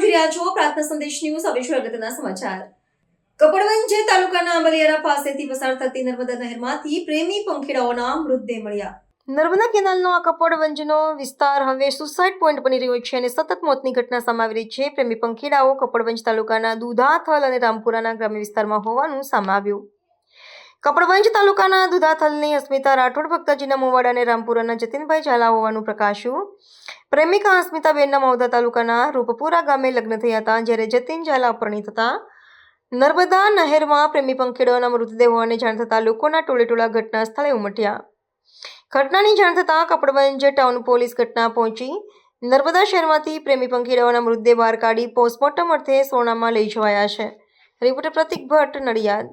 પ્રાર્થના સંદેશ ન્યૂઝ હવે છે અગત્યના સમાચાર. કપડવંજ તાલુકાના આંબલિયારા પાસેથી પસાર થતી નર્મદા નહેરમાંથી પ્રેમી પંખીડાઓના મૃતદેહ મળ્યા. નર્મદા કેનાલનો આ કપડવંજનો વિસ્તાર હવે સુસાઇડ પોઈન્ટ બની રહ્યો છે અને સતત મોતની ઘટના સામે રહી છે. પ્રેમી પંખીડાઓ કપડવંજ તાલુકાના દુધાથલ અને રામપુરાના ગ્રામ્ય વિસ્તારમાં હોવાનું સામે આવ્યું. કપડવંજ તાલુકાના દુધાથલની અસ્મિતા રાઠોડ, ભક્તજીના મોવાડા અને રામપુરાના જતીનભાઈ ઝાલા હોવાનું પ્રકાશ્યું. પ્રેમિકા અસ્મિતાબેનના મૌદા તાલુકાના રૂપપુરા ગામે લગ્ન થયા હતા, જ્યારે જતીન ઝાલા અપરિણિત હતા નર્મદા નહેરમાં પ્રેમી પંખીડાઓના મૃતદેહ હોવાની જાણ થતાં લોકોના ટોળેટોળા ઘટના સ્થળે ઉમટ્યા. ઘટનાની જાણ થતાં કપડવંજ ટાઉન પોલીસ ઘટના પહોંચી. નર્મદા શહેરમાંથી પ્રેમી પંખીડાઓના મૃતદેહ બહાર કાઢી પોસ્ટમોર્ટમ અર્થે સોનામાં લઈ જવાયા છે. રિપોર્ટર પ્રતિક ભટ્ટ નડિયાદ.